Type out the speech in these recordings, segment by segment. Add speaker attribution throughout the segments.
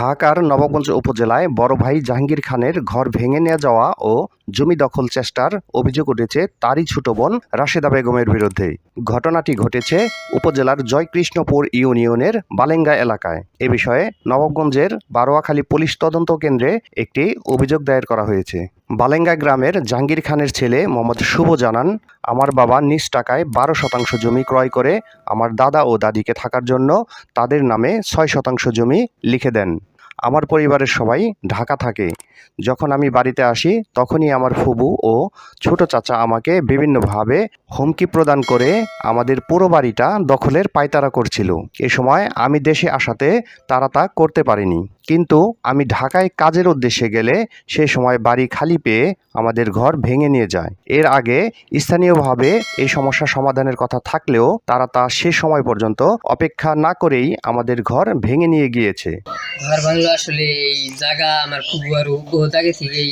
Speaker 1: ঢাকার নবগঞ্জ উপজেলায় বড় ভাই জাহাঙ্গীর খানের ঘর ভেঙে নিয়ে যাওয়া ও জমি দখল চেষ্টার অভিযোগ উঠেছে তারই ছোট বোন রাশেদা বেগমের বিরুদ্ধে। ঘটনাটি ঘটেছে উপজেলার জয়কৃষ্ণপুর ইউনিয়নের বালেঙ্গা এলাকায়। এ বিষয়ে নবাবগঞ্জের বারোয়াখালী পুলিশ তদন্ত কেন্দ্রে একটি অভিযোগ দায়ের করা হয়েছে। বালেঙ্গা গ্রামের জাহাঙ্গীর খানের ছেলে মোহাম্মদ শুভ জানান, আমার বাবা নিজ টাকায় বারো শতাংশ জমি ক্রয় করে আমার দাদা ও দাদিকে থাকার জন্য তাদের নামে ছয় শতাংশ জমি লিখে দেন। আমার পরিবারের সবাই ঢাকা থাকে। যখন আমি বাড়িতে আসি, তখনই আমার ফুবু ও ছোট চাচা আমাকে বিভিন্নভাবে হুমকি প্রদান করে আমাদের পুরো বাড়িটা দখলের পায়তারা করছিল। এ সময় আমি দেশে আসাতে তারা তা করতে পারেনি। কিন্তু আমি ঢাকায় কাজের উদ্দেশ্যে গেলে সে সময় বাড়ি খালি পেয়ে আমাদের ঘর ভেঙে নিয়ে যায়। এর আগে স্থানীয়ভাবে এই সমস্যা সমাধানের কথা থাকলেও তারা তা সে সময় পর্যন্ত অপেক্ষা না করেই আমাদের ঘর ভেঙে নিয়ে গিয়েছে।
Speaker 2: ঘর আসলে এই জায়গা আমার খুব আরও আগে থেকেই,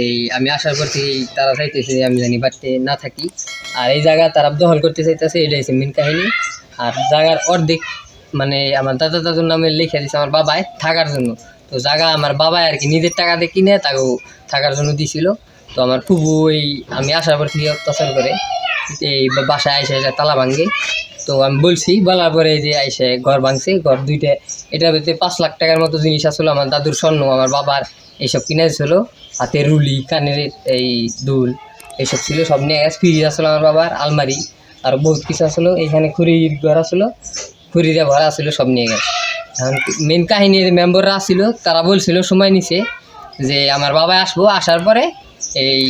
Speaker 2: এই আমি আসার পর থেকেই তারা চাইতেছে আমি জানি বাড়িতে না থাকি। আর এই জায়গা তারা দখল করতে চাইতেছে, এটাই হচ্ছে মেন কাহিনী। আর জায়গার অর্ধেক মানে আমার দাদা দাদুর নামে লিখে দিছে আমার বাবায় থাকার জন্য। তো জায়গা আমার বাবাই আর কি নিজের টাকা দিয়ে কিনে তাকেও থাকার জন্য দিছিল। তো আমার ফুবু ওই আমি আসার পর থেকে অত্যাচার করে এই বাসায় আইসে তালা ভাঙ্গে। তো আমি বলছি, বলার পরে যে আইসে ঘর ভাঙছে, ঘর দুইটা, এটার ভিতরে পাঁচ লাখ টাকার মতো জিনিস আসলো আমার দাদুর স্বর্ণ, আমার বাবার এইসব কিনে ছিল হাতে রুলি, কানের এই দুল এইসব ছিল, সব নিয়ে গেছে। ফ্রিজ আসলো আমার বাবার, আলমারি, আর বহুত কিছু আসলো এখানে খুঁড়ির ঘর আসলো খুঁড়িরে ভরা আসলো সব নিয়ে গেছে। এখন মেন কাহিনীর মেম্বাররা আসছিল তারা বলছিল, সময় নিছে যে আমার বাবা আসব, আসার পরে এই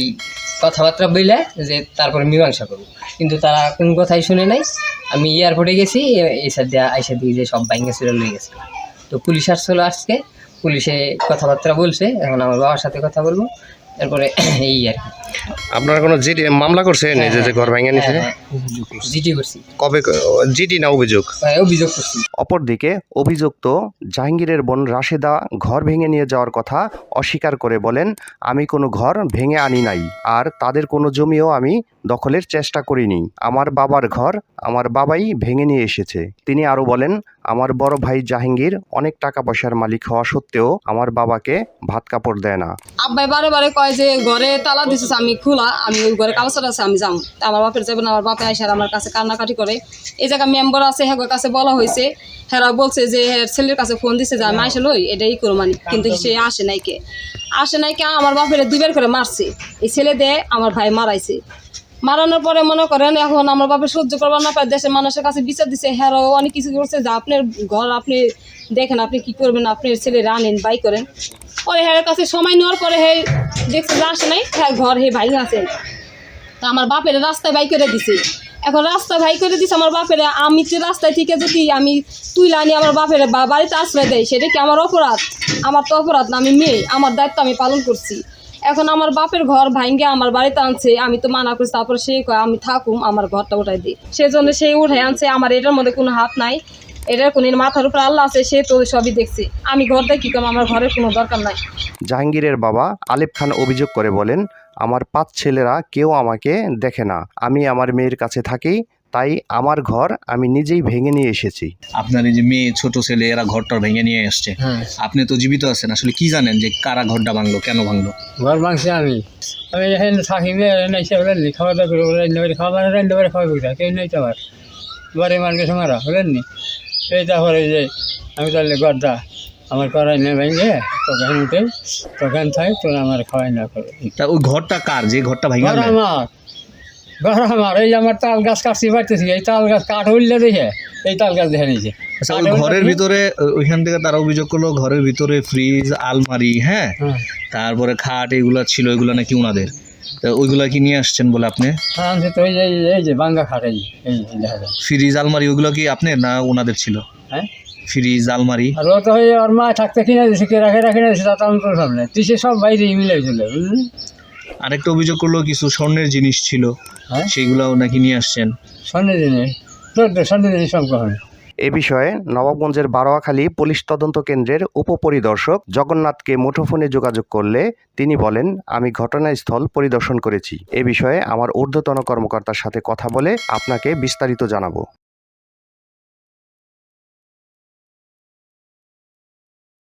Speaker 2: কথাবার্তা বললে যে তারপরে মীমাংসা করব। কিন্তু তারা কোন কথাই শুনে নাই। আমি এয়ারপোর্টে গেছি, এই সাইড দিয়ে আইসা দিয়ে যে সব বাইঙ্গা ছিল লয়ে গেছে। তো পুলিশ আসছিল আজকে, পুলিশে কথাবার্তা বলছে, এখন আমার বাবার সাথে কথা বলব। তারপরে এই আর কি।
Speaker 1: আপনারা কোনো জিডি মামলা করছেন? এই যে যে ঘর ভেঙে নিছে?
Speaker 2: হ্যাঁ, জিটি করছি।
Speaker 1: কবে জিডি না অভিযোগ?
Speaker 2: হ্যাঁ, অভিযোগ করছি।
Speaker 1: অপরদিকে অভিযুক্ত জাহাঙ্গীরের বোন রাশেদা ঘর ভেঙে নিয়ে যাওয়ার কথা অস্বীকার করে বলেন আমি কোনো ঘর ভেঙে আনি নাই আর তাদের কোনো জমিও আমি দখলের চেষ্টা করিনি। আমার বাবার ঘর আমার বাবাই ভেঙে নিয়ে এসেছে। তিনি আরও বলেন আমার বড় ভাই জাহাঙ্গীর অনেক টাকা পয়সার মালিক হওয়া সত্ত্বেও আমার বাবাকে ভাত কাপড় দেয় না।
Speaker 3: আব্বাই বারে বারে কয় যে ঘরে তালা দিছিস আমি খোলা আমি ওই ঘরে কাগজ আছে আমি যাম। আমার বাপের যাবে না আমার বাপে আসে আর আমার কাছে কান্নাকাটি করে। এই জায়গায় মেম্বার আছে হ্যাঁ কাছে বলা হয়েছে। হেরা বলছে যে হ্যাঁ ছেলের কাছে ফোন দিছে যে আমি আসে লই এটাই করো মানে কিন্তু সে আসে নাই কে? আসে নাই কে আমার বাপের দুবার করে মারছে। এই ছেলে দে আমার ভাই মারাইছে। মারানোর পরে মনে করেন এখন আমার বাপে সহ্য করবার না পারে দেশের মানুষের কাছে বিচার দিছে হ্যারো অনেক কিছু করছে যে আপনার ঘর আপনি দেখেন আপনি কি করবেন আপনি ছেলে রানেন বাই করেন। পরে হ্যার কাছে সময় নেওয়ার পরে হে দেখছে যে নাই। হ্যাঁ ঘর হে ভাই আছে। তা আমার বাপের রাস্তায় বাই করে দিছে। এখন রাস্তায় ভাই করে দিছে আমার বাপের, আমি যে রাস্তায় থেকে যদি আমি তুই লানি আমার বাপের বাড়িতে আশ্রয় দেয় সেটা কি আমার অপরাধ? আমার তো অপরাধ না, আমি মেয়ে, আমার দায়িত্ব আমি পালন করছি। এখন আমার বাপের ঘর ভাঙ্গে আমার বাড়িতে আনছে, আমি তো মানা করছি, তারপরে সে আমি থাকুম, আমার ঘরটা উঠাই দিই সেজন্য সে উঠে আনছে, আমার এটার মধ্যে কোনো হাত নাই। এটার কোনো মাথার উপর আল্লাহ আছে সে তো সবই দেখছে। আমি ঘর দেখি কম আমার ঘরের কোনো দরকার নাই।
Speaker 1: জাহাঙ্গীরের বাবা আলিফ খান অভিযোগ করে বলেন আমার পাঁচ ছেলেরা কেউ আমাকে দেখে না। আমি আমার মেয়ের কাছে থাকি তাই আমার ঘর আমি নিজেই ভেঙে নিয়ে এসেছি।
Speaker 4: আপনার এই যে মেয়ে ছোট ছেলে এরা ঘরটা ভেঙে নিয়ে এসছে
Speaker 2: হ্যাঁ।
Speaker 4: আপনি তো জীবিত আছেন আসলে কি জানেন যে কারা ঘরটা ভাঙলো কেন ভাঙলো?
Speaker 5: ঘর ভাঙছি আমি। আমি এখানে থাকি খাওয়া দাওয়া করে খাওয়া করে খাওয়া কেউ নেই তো আমার বাড়ি মারা নি তারপরে যে আমি তাহলে ঘরটা আমার করাই না ভেঙে তখন উঠে তখন থাই তোর আমার খাওয়াই না করে
Speaker 4: তা ওই ঘরটা কার? যে ঘরটা ভেঙে
Speaker 5: ঘর আমার। ঘর আমার এই যে আমার তাল গাছ কাটছি পারতেছি এই তাল গাছ কাঠ উঠলে দেখে এই তাল গাছ দেখে নিয়েছে।
Speaker 4: আচ্ছা ওই ঘরের ভিতরে ওইখান থেকে তারা অভিযোগ করল ঘরের ভিতরে ফ্রিজ আলমারি হ্যাঁ?
Speaker 5: হ্যাঁ।
Speaker 4: তারপরে খাট এগুলো ছিল এগুলো নাকি ওনাদের ওইগুলা কি নিয়ে আসছেন বলে আপনি?
Speaker 5: আনছে তো এই যে এই যে বাঙ্গা খাট এই এই এই দেখা যায়।
Speaker 4: ফ্রিজ আলমারি ওইগুলো কি আপনার না ওনাদের ছিল?
Speaker 5: হ্যাঁ?
Speaker 4: ফ্রিজ আলমারি?
Speaker 5: আর ও তো ওই ওর মা থাকতে কিনে দিয়েছে কে রাখে রাখে দিয়েছে তা তো আমি সব নেই। তুই সব বাইরে মিলে চলে বুঝলি
Speaker 4: আরেকটা অভিযোগ করল কিছু স্বর্ণের জিনিস ছিল।
Speaker 5: হ্যাঁ?
Speaker 4: সেইগুলাও নাকি নিয়ে আসছেন?
Speaker 5: সন্ধ্যে জিনিস তোর তো সন্ধ্যে দিনে সব কখন
Speaker 1: এ বিষয়ে নবাবগঞ্জের বারোয়াখালী পুলিশ তদন্ত কেন্দ্রের উপপরিদর্শক জগন্নাথকে মুঠোফোনে যোগাযোগ করলে তিনি বলেন, আমি ঘটনাস্থল পরিদর্শন করেছি। এ বিষয়ে আমার ঊর্ধ্বতন কর্মকর্তার সাথে কথা বলে আপনাকে বিস্তারিত জানাব।